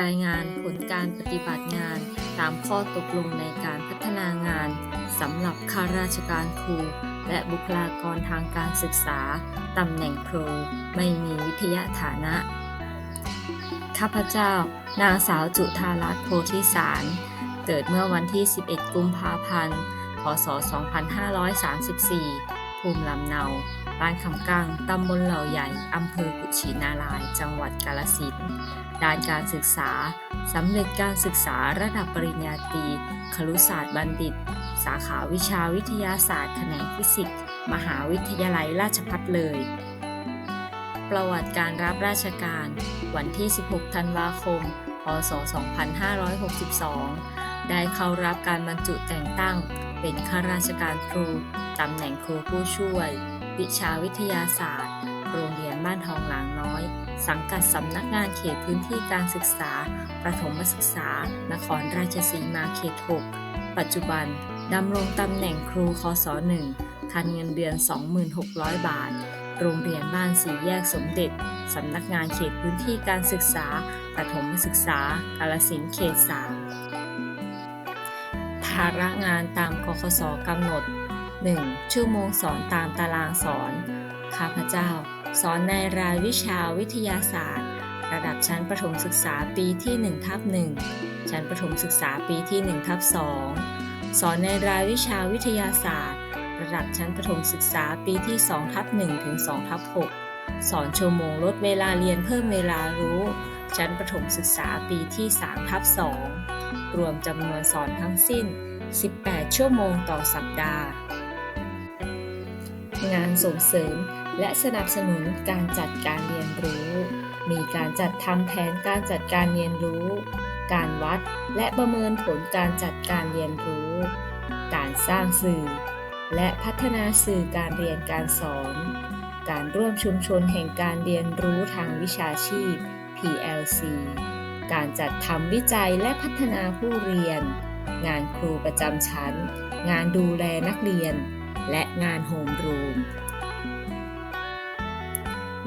รายงานผลการปฏิบัติงานตามข้อตกลงในการพัฒนางานสำหรับข้าราชการครู และบุคลากรทางการศึกษาตำแหน่งครู ไม่มีวิทยาฐานะ ข้าพเจ้า นางสาวจุธารัตน์โพธิสาร เกิดเมื่อวันที่ 11 กุมภาพันธ์ พศ 2534 ภูมิลำเนา บ้านคำกังตำบลเหล่าใหญ่อำเภอกุชินาราย จังหวัดกาฬสินธุ์ ด้านการศึกษาสำเร็จการศึกษาระดับปริญญาตรีครุศาสตร์บัณฑิต สาขาวิชาวิทยาศาสตร์แขนงฟิสิกส์ มหาวิทยาลัยราชภัฏเลย ประวัติการรับราชการ วันที่ 16 ธันวาคม พศ 2562 ได้เข้ารับการบรรจุแต่งตั้ง เป็นข้าราชการครู ตำแหน่งครูผู้ช่วย วิชาวิทยาศาสตร์ โรงเรียนบ้านทองหลางน้อย สังกัดสำนักงานเขตพื้นที่การศึกษา ประถมศึกษา นครราชสีมาเขต 6 ปัจจุบันดำรงตำแหน่งครูคศ1คันเงินเดือน 26,000 บาท โรงเรียนบ้านสีแยกสมเด็จ สำนักงานเขตพื้นที่การศึกษา ประถมศึกษา กาลสินเขต 3 ภาระงานตามกคสกำหนด 1. ชั่วโมงสอนตามตารางสอน ข้าพเจ้า สอนในรายวิชาวิทยาศาสตร์ ระดับชั้นประถมศึกษาปีที่1ทับ1ชั้นประถมศึกษาปีที่1ทับ2สอนในรายวิชาวิทยาศาสตร์ ระดับชั้นประถมศึกษาปีที่2ทับ1ถึง2ทับ6สอนชั่วโมงลดเวลาเรียนเพิ่มเวลารู้ ชั้นประถมศึกษาปีที่3ทับ2รวมจำนวนสอนทั้งสิ้น 18 ชั่วโมงต่อสัปดาห์ งานส่งเสริม และสนับสนุนการจัดการเรียนรู้ มีการจัดทำแผนการจัดการเรียนรู้ การวัดและประเมินผลการจัดการเรียนรู้ การสร้างสื่อ และพัฒนาสื่อการเรียนการสอน การร่วมชุมชนแห่งการเรียนรู้ทางวิชาชีพ PLC การจัดทำวิจัยและพัฒนาผู้เรียน งานครูประจำชั้น งานดูแลนักเรียน และงานโฮมรูม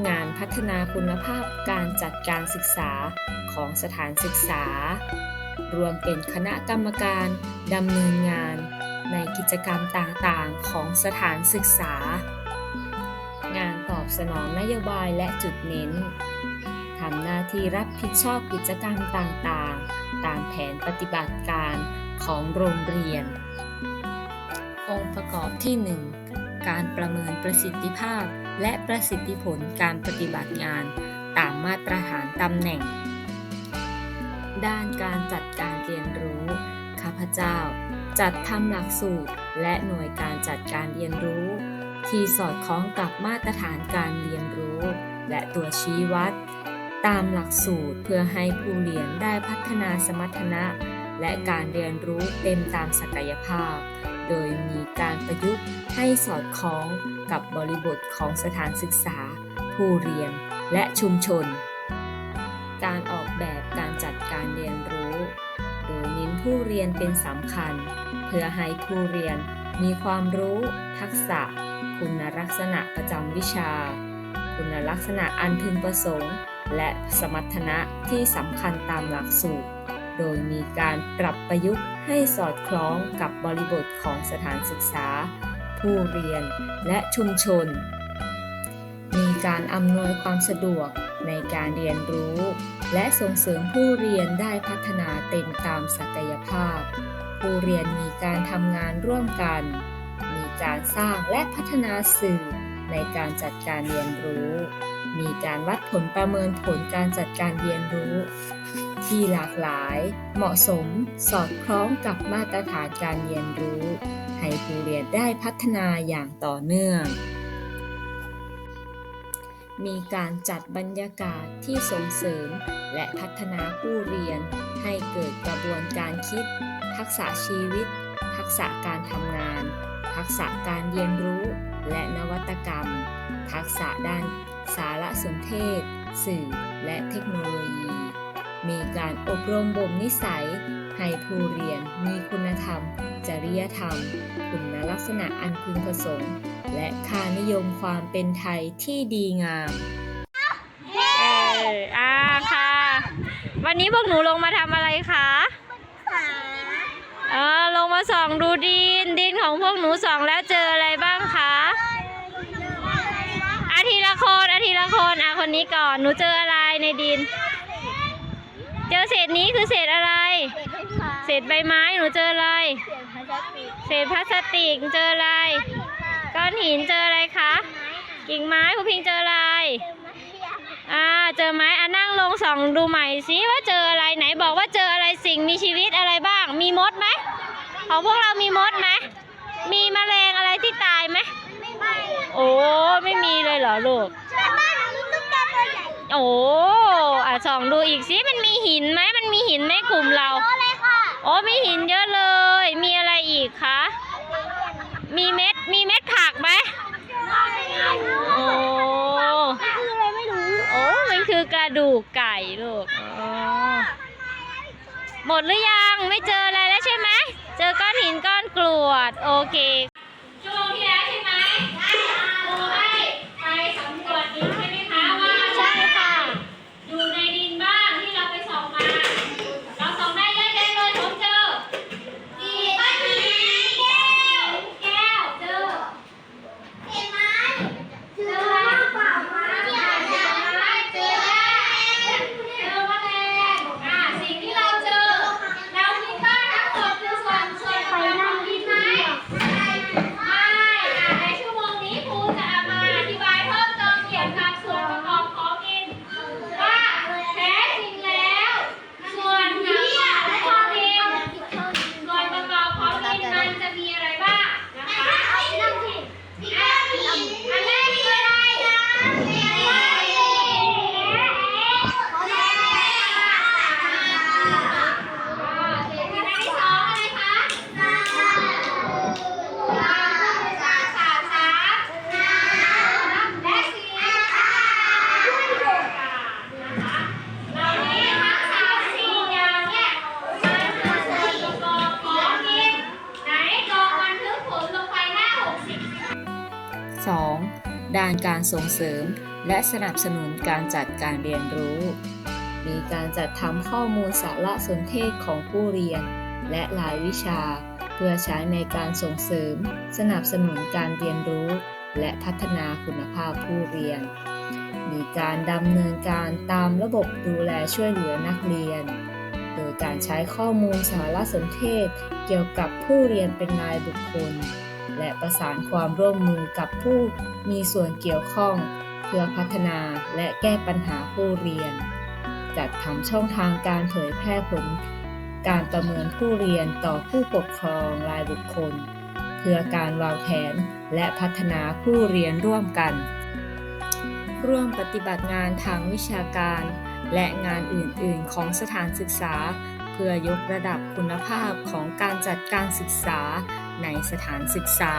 งานพัฒนาคุณภาพการจัดการศึกษาของสถานศึกษา รวมเป็นคณะกรรมการดำเนินงานในกิจกรรมต่างๆ ของสถานศึกษา งานตอบสนองนโยบายและจุดเน้นทำหน้าที่รับผิดชอบกิจกรรมต่างๆ ตามแผนปฏิบัติการของโรงเรียน องค์ประกอบที่ 1 การประเมินประสิทธิภาพ และประสิทธิผลการปฏิบัติงานตามมาตรฐานตำแหน่ง ด้านการจัดการเรียนรู้ ข้าพเจ้า จัดทำหลักสูตร และหน่วยการจัดการเรียนรู้ ที่สอดคล้องกับมาตรฐานการเรียนรู้ และตัวชี้วัด ตามหลักสูตรเพื่อให้ผู้เรียนได้พัฒนาสมรรถนะ และการเรียนรู้เต็มตามศักยภาพ โดยมีการประยุกต์ให้สอดคล้อง กับบริบทของสถานศึกษา ผู้เรียน และชุมชน การออกแบบการจัดการเรียนรู้ โดยเน้นผู้เรียนเป็นสำคัญ เพื่อให้ผู้เรียนมีความรู้ ทักษะ คุณลักษณะประจำวิชา คุณลักษณะอันพึงประสงค์ และสมรรถนะที่สำคัญตามหลักสูตร โดยมีการปรับประยุกต์ให้สอดคล้องกับบริบทของสถานศึกษา ผู้เรียนและชุมชน มีการอำนวยความสะดวกในการเรียนรู้ และส่งเสริมผู้เรียนได้พัฒนาเต็มตามศักยภาพ ผู้เรียนมีการทำงานร่วมกัน มีการสร้างและพัฒนาสื่อในการจัดการเรียนรู้ มีการวัดผลประเมินผลการจัดการเรียนรู้ ที่หลากหลาย เหมาะสม สอดคล้องกับมาตรฐานการเรียนรู้ ให้ผู้เรียนได้พัฒนาอย่างต่อเนื่อง มีการจัดบรรยากาศที่ส่งเสริม และพัฒนาผู้เรียน ให้เกิดกระบวนการคิด ทักษะชีวิต ทักษะการทำงาน ทักษะการเรียนรู้ และนวัตกรรม ทักษะด้าน สารสนเทศ สื่อ และเทคโนโลยี มีการอบรมบ่มนิสัย ให้ผู้เรียนมีคุณธรรม จริยธรรม คุณลักษณะอันพึงประสงค์ และค่านิยมความเป็นไทยที่ดีงามเอออ่าค่ะ วันวันนี้พวกหนูลงมาทำอะไรคะขาเออลงมาส่องดูดินดินของพวกหนูส่องแล้วเจออะไรบ้างคะอาทีละคนอาทีละค นอะคนนี้ก่อน หนูเจออะไรในดิน เจอเศษนี้คือเศษอะไร เศษใบไม้ หนูเจออะไร เศษพลาสติก เจออะไร ก้อนหิน เจออะไรคะ กิ่งไม้ครูพิงเจออะไร อ่า เจอไหมอะนั่งลงส่องดูใหม่สิว่าเจออะไรไหนบอกว่าเจออะไรสิ่งมีชีวิตอะไรบ้าง มีมดไหมของพวกเรามีมดไหม มีแมลงอะไรที่ตายไหม โอ้ ไม่มีเลยเหรอลูก โอ้อะส่องดูอีกสิมันมีหินไหมมันมีหินไหมกลุ่มเราโอ้มีหินเยอะเลย มีอะไรอีกคะ มีเม็ด มีเม็ดผักไหมโอ้โอ้มันคือกระดูกไก่ลูกอ๋อหมดหรือยัง ไม่เจออะไรแล้วใช่ไหม เจอก้อนหินก้อนกรวด โอเค 2. ด้านการส่งเสริม และสนับสนุนการจัดการเรียนรู้ มีการจัดทำข้อมูลสารสนเทศของผู้เรียน และรายวิชา เพื่อใช้ในการส่งเสริม สนับสนุนการเรียนรู้ และพัฒนาคุณภาพผู้เรียน มีการดำเนินการตามระบบดูแลช่วยเหลือนักเรียนโดยการใช้ข้อมูลสารสนเทศเกี่ยวกับผู้เรียนเป็นรายบุคคล และประสานความร่วมมือกับผู้มีส่วนเกี่ยวข้อง เพื่อพัฒนาและแก้ปัญหาผู้เรียน จัดทำช่องทางการเผยแพร่ผล การประเมินผู้เรียนต่อผู้ปกครองรายบุคคล เพื่อการวางแผนและพัฒนาผู้เรียนร่วมกัน ร่วมปฏิบัติงานทางวิชาการ และงานอื่น ๆ ของสถานศึกษา เพื่อยกระดับคุณภาพของการจัดการศึกษา ในสถานศึกษา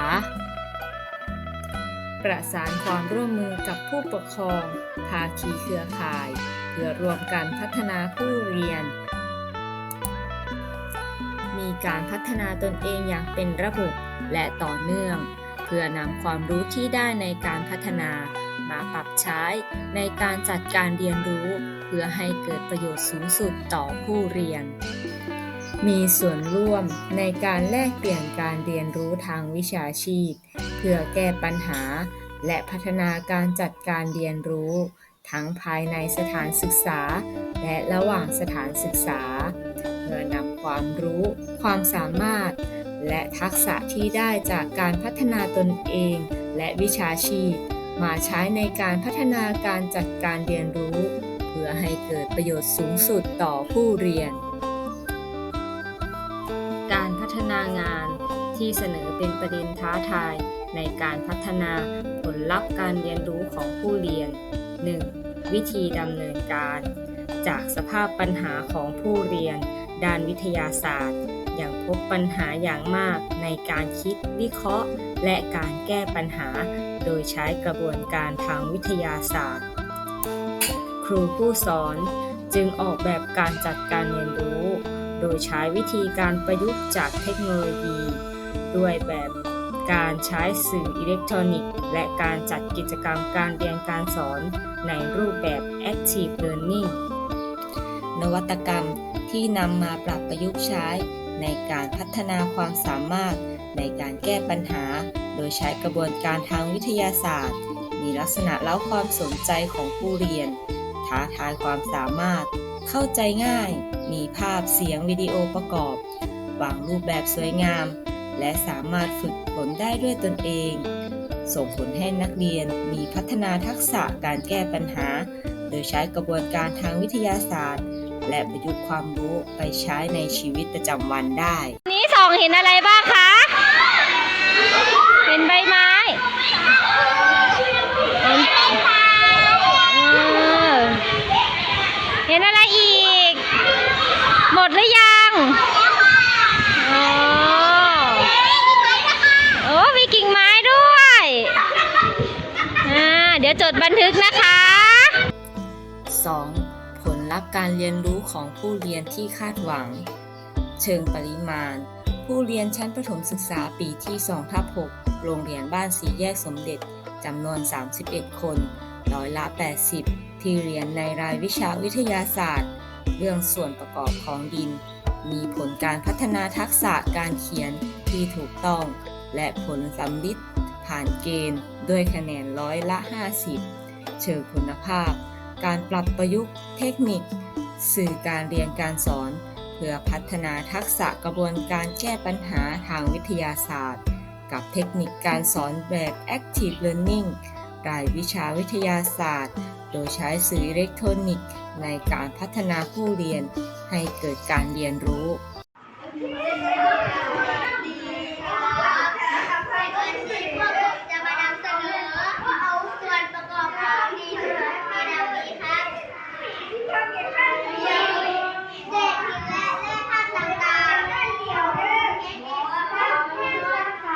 ประสานความร่วมมือกับผู้ปกครอง ภาคีเครือข่าย เพื่อรวมกันพัฒนาผู้เรียน มีการพัฒนาตนเองอย่างเป็นระบบและต่อเนื่อง เพื่อนำความรู้ที่ได้ในการพัฒนามาปรับใช้ในการจัดการเรียนรู้ เพื่อให้เกิดประโยชน์สูงสุดต่อผู้เรียน มีส่วนร่วมในการแลกเปลี่ยนการเรียนรู้ทางวิชาชีพ เพื่อแก้ปัญหา และพัฒนาการจัดการเรียนรู้ ทั้งภายในสถานศึกษา และระหว่างสถานศึกษา เพื่อนำความรู้ ความสามารถ และทักษะที่ได้จากการพัฒนาตนเอง และวิชาชีพ มาใช้ในการพัฒนาการจัดการเรียนรู้ เพื่อให้เกิดประโยชน์สูงสุดต่อผู้เรียน ฒนางาน ที่เสนอเป็นประเด็นท้าทายในการพัฒนาผลลัพธ์การเรียนรู้ของผู้เรียน 1. วิธีดำเนินการ จากสภาพปัญหาของผู้เรียน ด้านวิทยาศาสตร์ ยังพบปัญหาอย่างมากในการคิดวิเคราะห์ และการแก้ปัญหา โดยใช้กระบวนการทางวิทยาศาสตร์ ครูผู้สอนจึงออกแบบการจัดการเรียนรู้ โดยใช้วิธีการประยุกต์จากเทคโนโลยี ด้วยแบบการใช้สื่ออิเล็กทรอนิกส์ และการจัดกิจกรรมการเรียนการสอนในรูปแบบ Active Learning นวัตกรรมที่นำมาปรับประยุกต์ใช้ในการพัฒนาความสามารถในการแก้ปัญหา โดยใช้กระบวนการทางวิทยาศาสตร์ มีลักษณะเล้าความสนใจของผู้เรียน ท้าทายความสามารถ เข้าใจง่าย มีภาพเสียงวิดีโอประกอบ วางรูปแบบสวยงาม และสามารถฝึกฝนได้ด้วยตนเอง ส่งผลให้นักเรียนมีพัฒนาทักษะการแก้ปัญหา โดยใช้กระบวนการทางวิทยาศาสตร์ และประยุกต์ความรู้ไปใช้ในชีวิตประจำวันได้ นี้สองเห็นอะไรบ้างคะ เห็นใบไม้เห็นเออเห็นอะไรอีก หม ดหรือยังอ๋อโอ้มีกิ่งไม้ด้วยอ่าเดี๋ยวจดบันทึกนะคะ 2. ผลลัพธ์การเรียนรู้ของผู้เรียนที่คาดหวัง เชิงปริมาณ ผู้เรียนชั้นประถมศึกษาปีที่2ทับ6โรงเรียนบ้านสีแยกสมเด็จจำนวน 31 คน ร้อยละ 80 ที่เรียนในรายวิชาวิทยาศาสตร์ เรื่องส่วนประกอบของดิน มีผลการพัฒนาทักษะการเขียนที่ถูกต้อง และผลสำลิดผ่านเกณฑ์ด้วยคะแนนร้อยละ 50 เชิงคุณภาพ การปรับประยุกต์เทคนิค สื่อการเรียนการสอน เพื่อพัฒนาทักษะกระบวนการแก้ปัญหาทางวิทยาศาสตร์ กับเทคนิคการสอนแบบ Active Learning รายวิชาวิทยาศาสตร์ โดยใช้สื่ออิเล็กทรอนิกส์ในการพัฒนาผู้เรียนให้เกิดการเรียนรู้ จะมานำเสนอเอาส่วนประกอบของดินในแนวนี้ครับเศษหินและแร่ธาตุต่า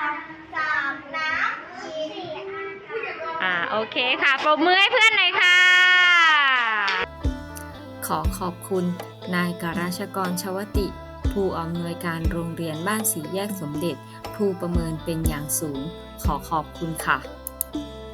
งๆสามน้ำสี่ อ่า โอ เคค่ะ ปรบมือให้เพื่อนหน่อยค่ะ ขอขอบคุณ นายกราชกรชวติ ผู้อำนวยการโรงเรียนบ้านสีแยกสมเด็จ ผู้ประเมินเป็นอย่างสูง ขอขอบคุณค่ะ